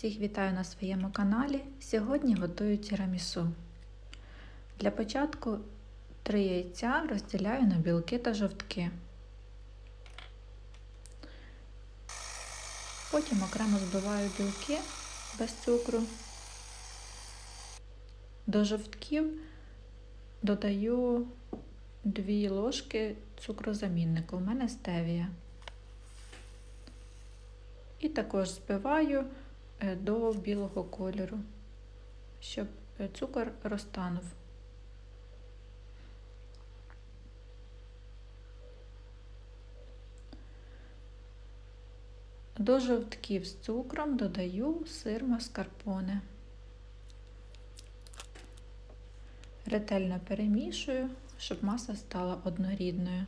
Всіх вітаю на своєму каналі. Сьогодні готую тірамісу. Для початку три яйця розділяю на білки та жовтки. Потім окремо збиваю білки без цукру. До жовтків додаю 2 ложки цукрозаміннику. У мене стевія. І також збиваю до білого кольору, щоб цукор розтанув. До жовтків з цукром додаю сир маскарпоне. Ретельно перемішую, щоб маса стала однорідною.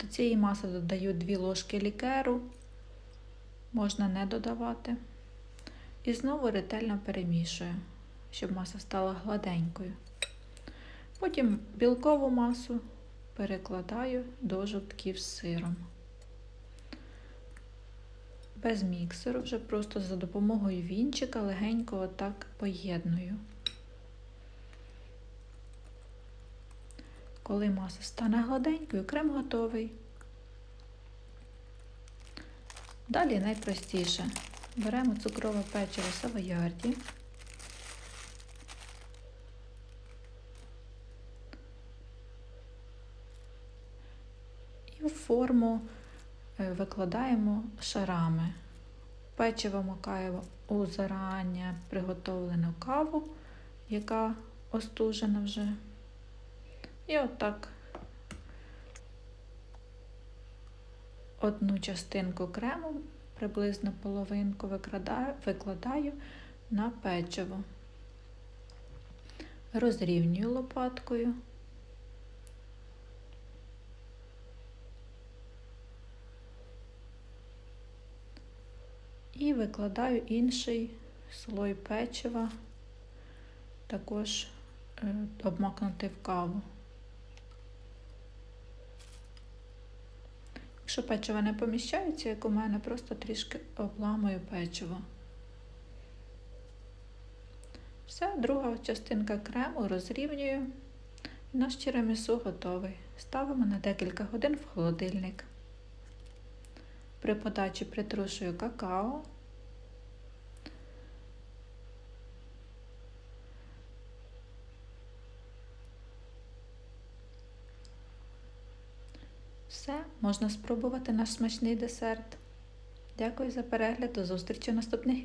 До цієї маси додаю 2 ложки лікеру, можна не додавати. І знову ретельно перемішую, щоб маса стала гладенькою. Потім білкову масу перекладаю до жовтків з сиром. Без міксеру, вже просто за допомогою вінчика легенько отак поєдную. Коли маса стане гладенькою, крем готовий. Далі найпростіше. Беремо цукрове печиво савоярді. І в форму викладаємо шарами. Печиво макаємо у зарані приготовлену каву, яка остужена вже. І отак одну частинку крему, приблизно половинку викладаю, на печиво, розрівнюю лопаткою. І викладаю інший слой печива, також обмакнути в каву. Якщо печиво не поміщається, як у мене, просто трішки обламую печиво. Все, друга частинка крему розрівнюю. Наш тірамісу готовий. Ставимо на декілька годин в холодильник. При подачі притрушую какао. Все, можна спробувати наш смачний десерт. Дякую за перегляд, до зустрічі в наступних відео.